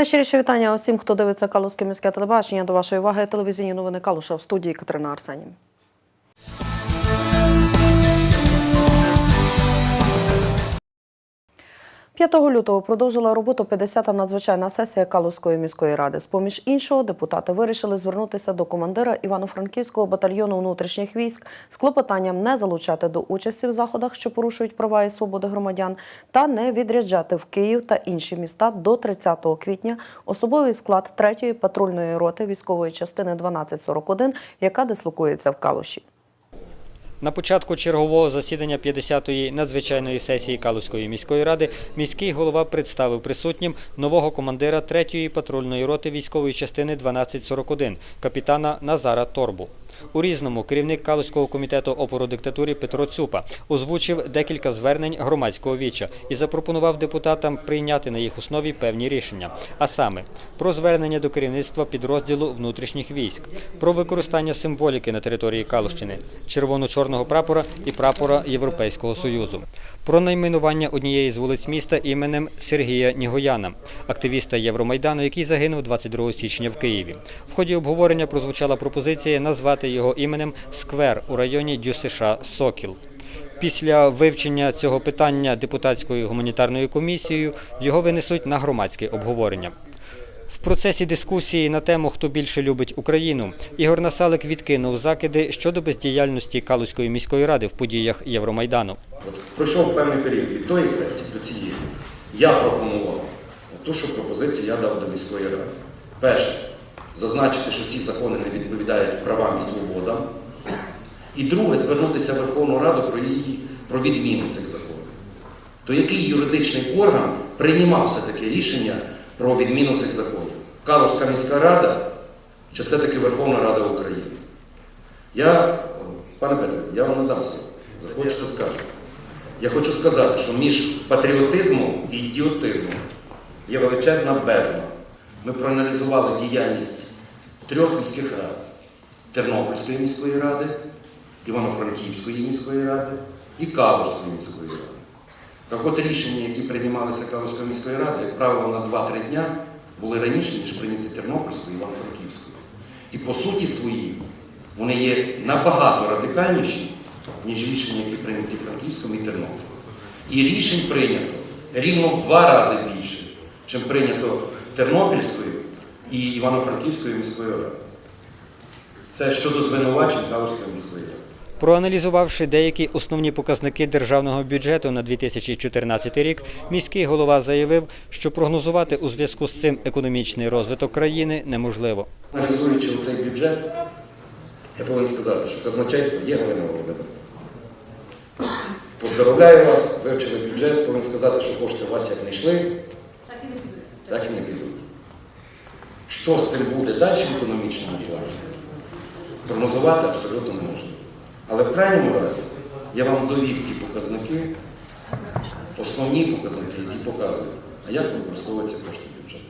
Найщиріше вітання усім, хто дивиться Калузьке міське телебачення. До вашої уваги телевізійні новини Калуша в студії Катерина Арсенів. П'ятого лютого продовжила роботу 50-та надзвичайна сесія Калузької міської ради. З поміж іншого, депутати вирішили звернутися до командира Івано-Франківського батальйону внутрішніх військ з клопотанням не залучати до участі в заходах, що порушують права і свободи громадян, та не відряджати в Київ та інші міста до 30 квітня особовий склад 3-ї патрульної роти військової частини 1241, яка дислокується в Калуші. На початку чергового засідання 50-ї надзвичайної сесії Калузької міської ради міський голова представив присутнім нового командира 3-ї патрульної роти військової частини 1241 капітана Назара Торбу. У різному керівник Калузького комітету опору диктатурі Петро Цюпа озвучив декілька звернень громадського віча і запропонував депутатам прийняти на їх основі певні рішення, а саме про звернення до керівництва підрозділу внутрішніх військ, про використання символіки на території Калущини, червоно-чорного прапора і прапора Європейського Союзу, про найменування однієї з вулиць міста іменем Сергія Нігояна, активіста Євромайдану, який загинув 22 січня в Києві. В ході обговорення прозвучала пропозиція назвати його іменем сквер у районі ДЮСШ Сокіл. Після вивчення цього питання депутатською гуманітарною комісією його винесуть на громадське обговорення. В процесі дискусії на тему Хто більше любить Україну Ігор Насалик відкинув закиди щодо бездіяльності Калузької міської ради в подіях Євромайдану. Пройшов певний період від тої сесії до цієї. Я пропонував ту, що пропозицію я дав до міської ради. Перше, зазначити, що ці закони не відповідають правам і свободам. І друге, звернутися в Верховну Раду про її про відміну цих законів. То який юридичний орган приймав все-таки рішення про відміну цих законів? Калузька міська рада чи все-таки Верховна Рада України? Я, пане Петре, я вам надам слово. Захочете скажу. Я хочу сказати, що між патріотизмом і ідіотизмом є величезна бездна. Ми проаналізували діяльність трьох міських рад: Тернопільської міської ради, Івано-Франківської міської ради і Калузької міської ради. Так от рішення, які приймалися Калузької міської ради, як правило, на 2-3 дня були раніше, ніж прийняті Тернопільською і Івано-Франківською. І по суті своїй вони є набагато радикальніші, ніж рішення, які прийняті Франківському і Тернополем. І рішень прийнято рівно в два рази більше, чим прийнято Тернопільською і Івано-Франківською міською радою. Це щодо звинувачень Калузької міської ради. Проаналізувавши деякі основні показники державного бюджету на 2014 рік, міський голова заявив, що прогнозувати у зв'язку з цим економічний розвиток країни неможливо. Аналізуючи цей бюджет, я повинен сказати, що казначейство є Галина Володимирівна. Поздоровляю вас, вивчили бюджет, повинен сказати, що кошти у вас як не йшли, так і не підуть. Що з цим буде далі в економічному плані, прогнозувати абсолютно не можна. Але в крайньому разі я вам довів ці показники, основні показники, які показують, а як використовуються кошти бюджету.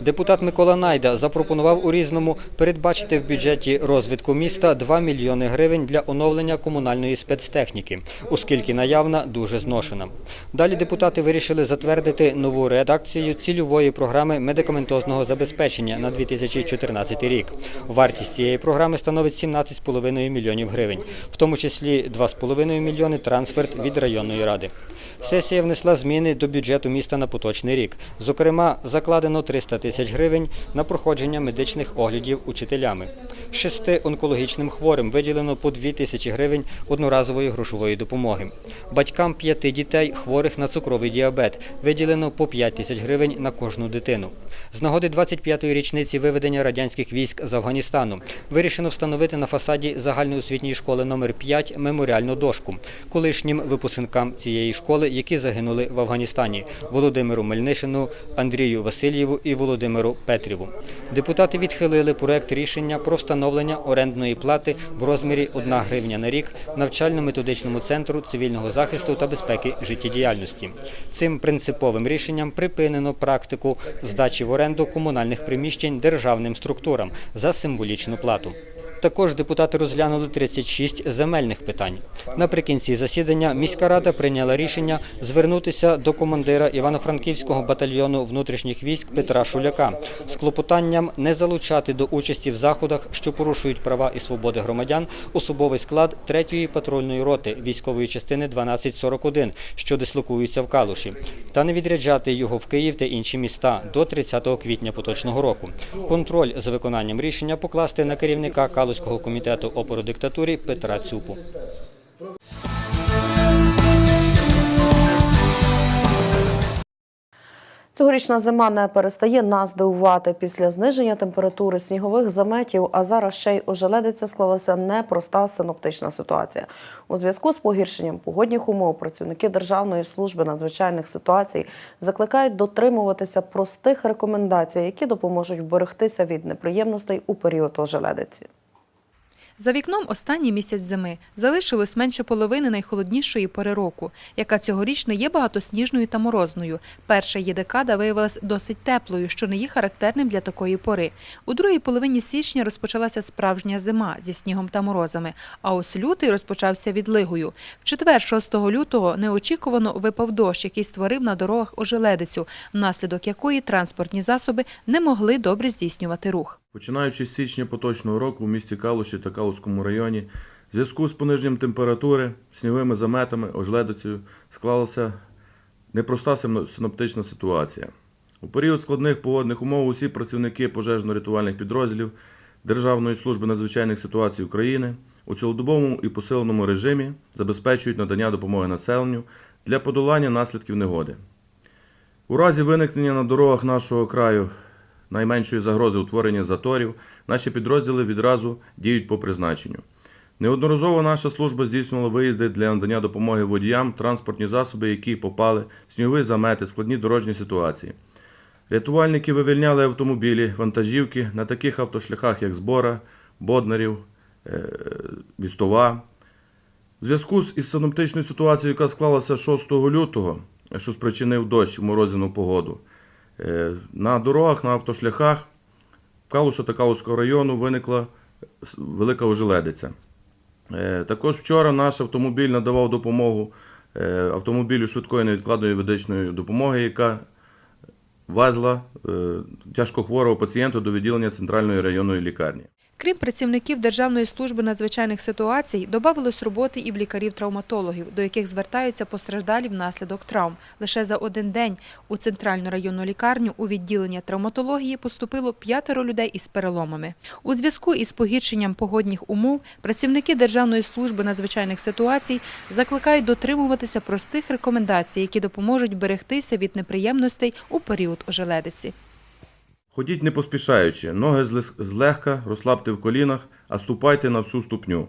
Депутат Микола Найда запропонував у Різному передбачити в бюджеті розвитку міста 2 мільйони гривень для оновлення комунальної спецтехніки, оскільки наявна дуже зношена. Далі депутати вирішили затвердити нову редакцію цільової програми медикаментозного забезпечення на 2014 рік. Вартість цієї програми становить 17,5 мільйонів гривень, в тому числі 2,5 мільйони трансферт від районної ради. Сесія внесла зміни до бюджету міста на поточний рік. Зокрема, закладено 300 тисяч гривень на проходження медичних оглядів учителями. Шести онкологічним хворим виділено по 2 тисячі гривень одноразової грошової допомоги. Батькам п'яти дітей, хворих на цукровий діабет, виділено по 5 тисяч гривень на кожну дитину. З нагоди 25-ї річниці виведення радянських військ з Афганістану вирішено встановити на фасаді загальноосвітньої школи номер 5 меморіальну дошку колишнім випускникам цієї школи, які загинули в Афганістані Володимиру Мельнишину, Андрію Васильєву і Володимиру Петріву. Депутати відхилили проект рішення про встановлення орендної плати в розмірі 1 гривня на рік навчально-методичному центру цивільного захисту та безпеки життєдіяльності. Цим принциповим рішенням припинено практику здачі в оренду комунальних приміщень державним структурам за символічну плату. Також депутати розглянули 36 земельних питань. Наприкінці засідання міська рада прийняла рішення звернутися до командира Івано-Франківського батальйону внутрішніх військ Петра Шуляка з клопотанням не залучати до участі в заходах, що порушують права і свободи громадян, особовий склад 3-ї патрульної роти військової частини 1241, що дислокується в Калуші, та не відряджати його в Київ та інші міста до 30 квітня поточного року. Контроль за виконанням рішення покласти на керівника Калуського комітету опору диктатурі Петра Цюпу. Цьогорічна зима не перестає нас дивувати. Після зниження температури снігових заметів, а зараз ще й ожеледиця склалася непроста синоптична ситуація. У зв'язку з погіршенням погодних умов працівники Державної служби надзвичайних ситуацій закликають дотримуватися простих рекомендацій, які допоможуть вберегтися від неприємностей у період ожеледиці. За вікном останній місяць зими залишилось менше половини найхолоднішої пори року, яка цьогоріч не є багатосніжною та морозною. Перша її декада виявилась досить теплою, що не є характерним для такої пори. У другій половині січня розпочалася справжня зима зі снігом та морозами, а ось лютий розпочався відлигою. В четвер, 6 лютого, неочікувано випав дощ, який створив на дорогах ожеледицю, внаслідок якої транспортні засоби не могли добре здійснювати рух. Починаючи з січня поточного року в місті Калуші та Калуському районі, в зв'язку з пониженням температури, сніговими заметами, ожеледицею склалася непроста синоптична ситуація. У період складних погодних умов усі працівники пожежно-рятувальних підрозділів Державної служби надзвичайних ситуацій України у цілодобовому і посиленому режимі забезпечують надання допомоги населенню для подолання наслідків негоди. У разі виникнення на дорогах нашого краю найменшої загрози утворення заторів, наші підрозділи відразу діють по призначенню. Неодноразово наша служба здійснювала виїзди для надання допомоги водіям, транспортні засоби, які попали снігові замети, складні дорожні ситуації. Рятувальники вивільняли автомобілі, вантажівки на таких автошляхах, як Збора, Боднарів, е, Вістова. У зв'язку із синоптичною ситуацією, яка склалася 6 лютого, що спричинив дощ в морозяну погоду, е, на дорогах, на автошляхах Калуша та Калуського району виникла велика ожеледиця. Е, Також вчора наш автомобіль надавав допомогу е, автомобілю швидкої невідкладної медичної допомоги, яка везла е, тяжкохворого пацієнта до відділення центральної районної лікарні. Крім працівників Державної служби надзвичайних ситуацій, додавалось роботи і в лікарів-травматологів, до яких звертаються постраждалі внаслідок травм. Лише за один день у центральну районну лікарню у відділення травматології поступило п'ятеро людей із переломами. У зв'язку із погіршенням погодних умов працівники Державної служби надзвичайних ситуацій закликають дотримуватися простих рекомендацій, які допоможуть берегтися від неприємностей у період ожеледиці. Ходіть не поспішаючи, ноги злегка розслабте в колінах, а ступайте на всю ступню.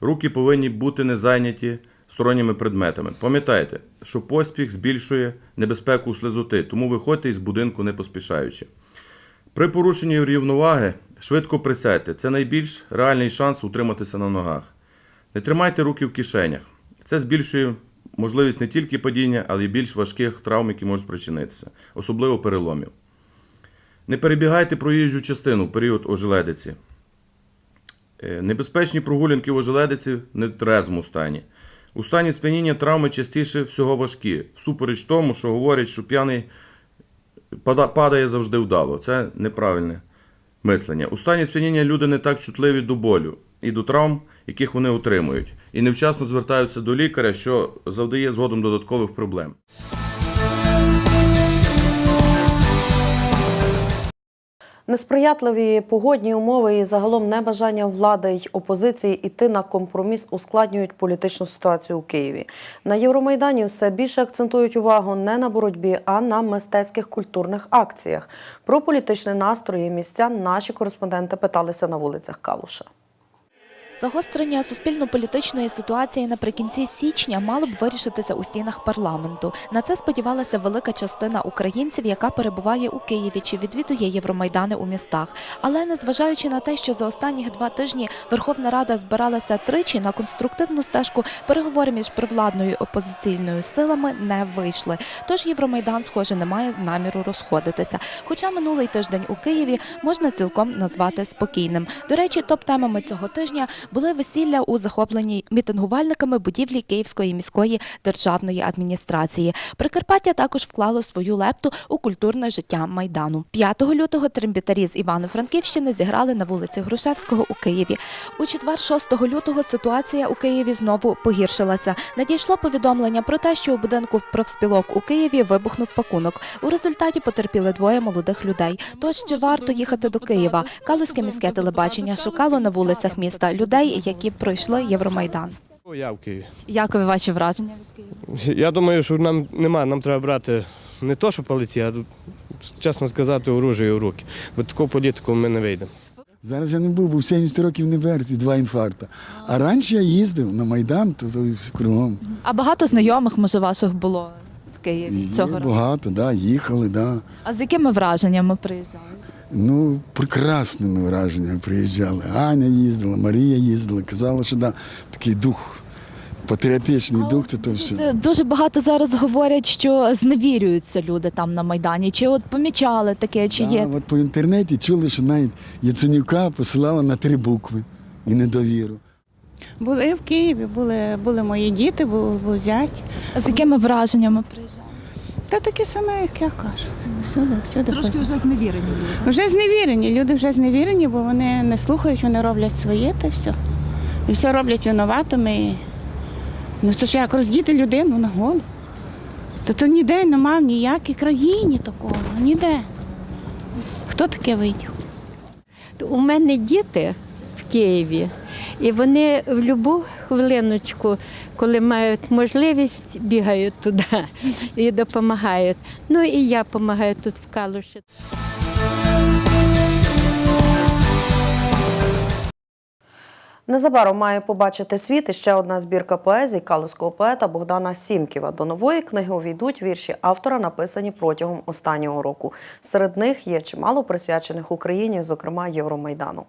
Руки повинні бути не зайняті сторонніми предметами. Пам'ятайте, що поспіх збільшує небезпеку слизоти, тому виходьте із будинку не поспішаючи. При порушенні рівноваги швидко присядьте. Це найбільш реальний шанс утриматися на ногах. Не тримайте руки в кишенях. Це збільшує можливість не тільки падіння, але й більш важких травм, які можуть спричинитися, особливо переломів. Не перебігайте проїжджу частину в період ожеледиці. Е, Небезпечні прогулянки в ожеледиці в нетрезвому стані. У стані сп'яніння травми частіше всього важкі, всупереч тому, що говорять, що п'яний падає завжди вдало. Це неправильне мислення. У стані сп'яніння люди не так чутливі до болю і до травм, яких вони отримують, і невчасно звертаються до лікаря, що завдає згодом додаткових проблем. Несприятливі погодні умови і загалом небажання влади й опозиції йти на компроміс ускладнюють політичну ситуацію у Києві. На Євромайдані все більше акцентують увагу не на боротьбі, а на мистецьких культурних акціях. Про політичні настрої містян наші кореспонденти питалися на вулицях Калуша. Загострення суспільно-політичної ситуації наприкінці січня мало б вирішитися у стінах парламенту. На це сподівалася велика частина українців, яка перебуває у Києві чи відвідує Євромайдани у містах. Але незважаючи на те, що за останні два тижні Верховна Рада збиралася тричі на конструктивну стежку, переговори між провладною і опозиційною силами не вийшли. Тож Євромайдан, схоже, не має наміру розходитися. Хоча минулий тиждень у Києві можна цілком назвати спокійним. До речі, топ-темами цього тижня були весілля у захопленій мітингувальниками будівлі Київської міської державної адміністрації. Прикарпаття також вклало свою лепту у культурне життя майдану. 5 лютого трембітарі з Івано-Франківщини зіграли на вулиці Грушевського у Києві. У четвер, 6 лютого, ситуація у Києві знову погіршилася. Надійшло повідомлення про те, що у будинку профспілок у Києві вибухнув пакунок. У результаті потерпіли двоє молодих людей. Тож чи варто їхати до Києва? Калузьке міське телебачення шукало на вулицях міста людей, які пройшли Євромайдан. Я в Києві. Якові ваші враження від Києва? Я думаю, що нам нема, нам треба брати не то, що палиці, а чесно сказати, оружие у руки. Бо таку політику ми не вийдемо. Зараз я не був, бо в 70 років не берці, два інфаркта. А раніше я їздив на Майдан, то, то кругом. А багато знайомих, може, ваших було в Києві Є цього року? багато, да, їхали, да. А з якими враженнями приїжджали? Ну, прекрасними враженнями приїжджали. Аня їздила, Марія їздила, казала, що да, такий дух, патріотичний дух, то, то все. Це дуже багато зараз говорять, що зневірюються люди там на Майдані. Чи от помічали таке, чи Да, є? от по інтернеті чули, що навіть Яценюка посилала на три букви і недовіру. Були в Києві, були, були мої діти, був, був зять. А з якими враженнями приїжджали? Та такі саме, як я кажу. Всюди, всюди. Трошки вже зневірені люди. Вже зневірені, люди вже зневірені, бо вони не слухають, вони роблять своє та все. І все роблять винуватими. Ну це ж як роздіти людину на голову. Та то ніде нема в ніякій країні такого, ніде. Хто таке видів? У мене діти в Києві, і вони в будь-яку хвилиночку, коли мають можливість, бігають туди і допомагають. Ну і я допомагаю тут в Калуші. Незабаром має побачити світ ще одна збірка поезій калузького поета Богдана Сімківа. До нової книги увійдуть вірші автора, написані протягом останнього року. Серед них є чимало присвячених Україні, зокрема Євромайдану.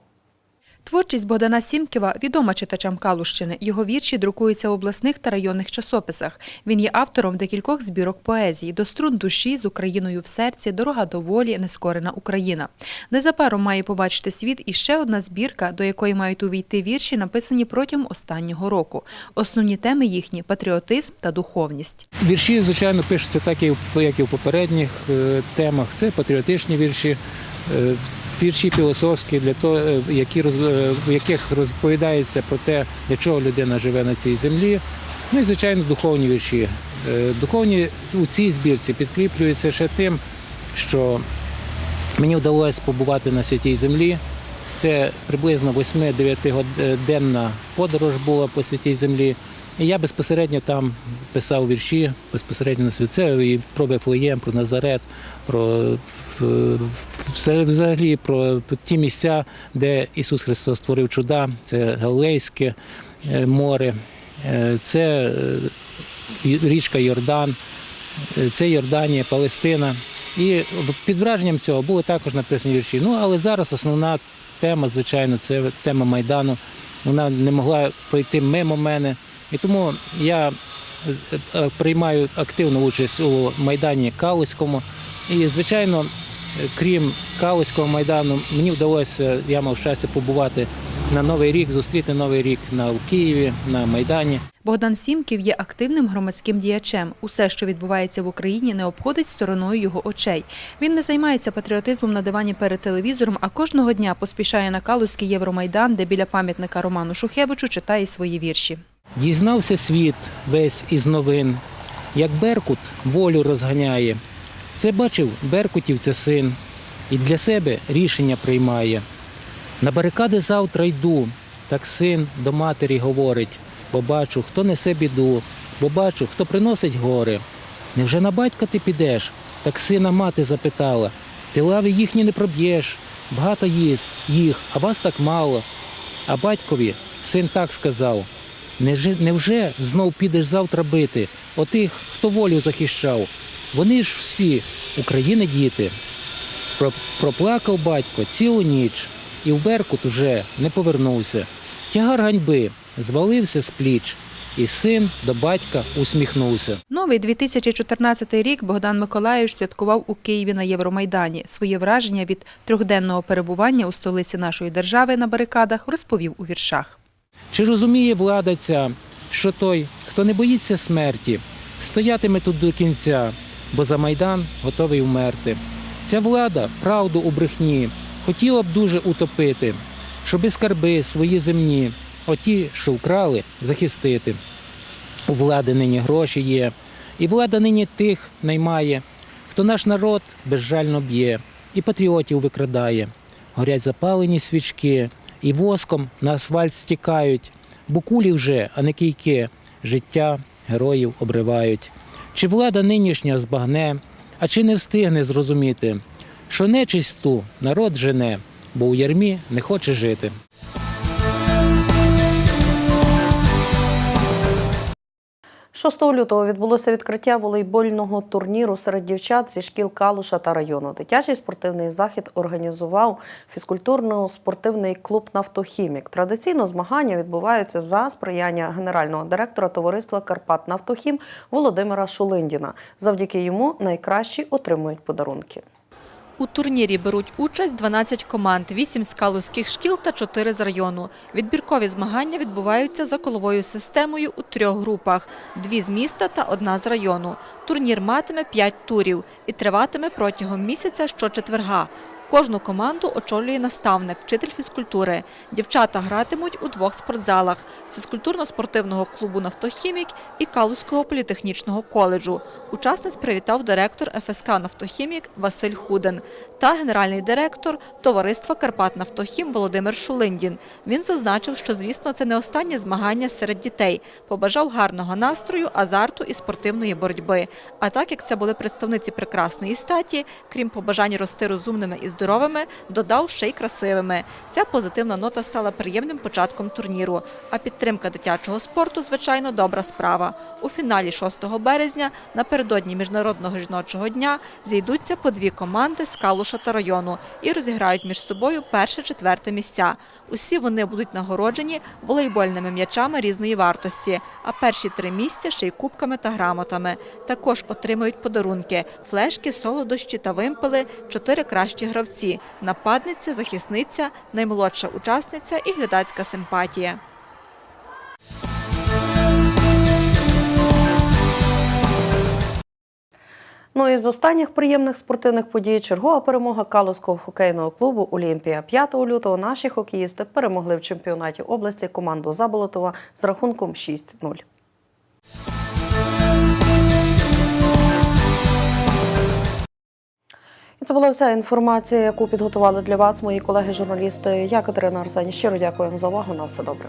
Творчість Богдана Сімківа відома читачам Калущини. Його вірші друкуються в обласних та районних часописах. Він є автором декількох збірок поезії «До струн душі з Україною в серці, Дорога до волі, Нескорена Україна. Незабаром має побачити світ і ще одна збірка, до якої мають увійти вірші, написані протягом останнього року. Основні теми їхні патріотизм та духовність. Вірші, звичайно, пишуться так, як і в попередніх е, темах. Це патріотичні вірші, е, вірші філософські, для того, е, які е, в яких розповідається про те, для чого людина живе на цій землі. Ну і звичайно, духовні вірші. Е, Духовні у цій збірці підкріплюються ще тим, що мені вдалося побувати на святій землі. Це приблизно 8-9-денна подорож була по святій землі. І я безпосередньо там писав вірші, безпосередньо на свят. Це і про Вифлеєм, про Назарет, про е, все взагалі про ті місця, де Ісус Христос створив чуда. Це Галилейське е, море, е, це річка Йордан, це Йорданія, Палестина. І під враженням цього були також написані вірші. Ну але зараз основна тема, звичайно, це тема Майдану. Вона не могла пройти мимо мене. І тому я е, е, приймаю активну участь у Майдані Калузькому. І, звичайно, е, крім Калузького майдану, мені вдалося, я мав щастя побувати на Новий рік, зустріти Новий рік на в Києві, на Майдані. Богдан Сімків є активним громадським діячем. Усе, що відбувається в Україні, не обходить стороною його очей. Він не займається патріотизмом на дивані перед телевізором, а кожного дня поспішає на Калузький Євромайдан, де біля пам'ятника Роману Шухевичу читає свої вірші. Дізнався світ весь із новин, як Беркут волю розганяє. Це бачив Беркутівця син, і для себе рішення приймає. На барикади завтра йду, так син до матері говорить, бо бачу, хто несе біду, бо бачу, хто приносить гори. Невже на батька ти підеш? Так сина мати запитала. Ти лави їхні не проб'єш, багато їсть їх, а вас так мало. А батькові син так сказав: «Неже- невже знов підеш завтра бити отих, хто волю захищав? Вони ж всі України діти. Про- Проплакав батько цілу ніч, і в Беркут уже не повернувся. Тягар ганьби звалився з пліч, і син до батька усміхнувся. Новий 2014 рік Богдан Миколаївич святкував у Києві на Євромайдані. Своє враження від трьохденного перебування у столиці нашої держави на барикадах розповів у віршах. Чи розуміє влада ця, що той, хто не боїться смерті, стоятиме тут до кінця, бо за майдан готовий вмерти? Ця влада правду у брехні хотіла б дуже утопити, щоби скарби свої земні, оті, що вкрали, захистити. У влади нині гроші є, і влада нині тих наймає, хто наш народ безжально б'є і патріотів викрадає. Горять запалені свічки, і воском на асфальт стікають, бо кулі вже, а не кійки, життя героїв обривають. Чи влада нинішня збагне, а чи не встигне зрозуміти, що нечисть ту народ жене, бо у ярмі не хоче жити. – 6 лютого відбулося відкриття волейбольного турніру серед дівчат зі шкіл Калуша та району. Дитячий спортивний захід організував фізкультурно-спортивний клуб «Нафтохімік». Традиційно змагання відбуваються за сприяння генерального директора товариства «Карпат Нафтохім» Володимира Шулиндіна. Завдяки йому найкращі отримують подарунки. У турнірі беруть участь 12 команд, 8 з калузьких шкіл та 4 з району. Відбіркові змагання відбуваються за коловою системою у трьох групах – дві з міста та одна з району. Турнір матиме 5 турів і триватиме протягом місяця щочетверга. Кожну команду очолює наставник, вчитель фізкультури. Дівчата гратимуть у двох спортзалах – фізкультурно-спортивного клубу «Нафтохімік» і Калузького політехнічного коледжу. Учасниць привітав директор ФСК «Нафтохімік» Василь Худен та генеральний директор товариства «Карпат Нафтохім» Володимир Шулиндін. Він зазначив, що, звісно, це не останнє змагання серед дітей. Побажав гарного настрою, азарту і спортивної боротьби. А так як це були представниці прекрасної статі, крім побажань рости розумними і здоровими, додав ще й красивими. Ця позитивна нота стала приємним початком турніру. А підтримка дитячого спорту, звичайно, добра справа. У фіналі 6 березня, напередодні Міжнародного жіночого дня, зійдуться по дві команди з Калуша та району і розіграють між собою перше-четверте місця. Усі вони будуть нагороджені волейбольними м'ячами різної вартості, а перші три місця ще й кубками та грамотами. Також отримають подарунки – флешки, солодощі та вимпели – чотири кращі гравці – нападниця, захисниця, наймолодша учасниця і глядацька симпатія. Ну і з останніх приємних спортивних подій чергова перемога Калузького хокейного клубу Олімпія. 5 лютого наші хокеїсти перемогли в чемпіонаті області команду Заболотова з рахунком 6-0. Це була вся інформація, яку підготували для вас мої колеги-журналісти. Я Катерина Арсені. Щиро дякую вам за увагу. На все добре.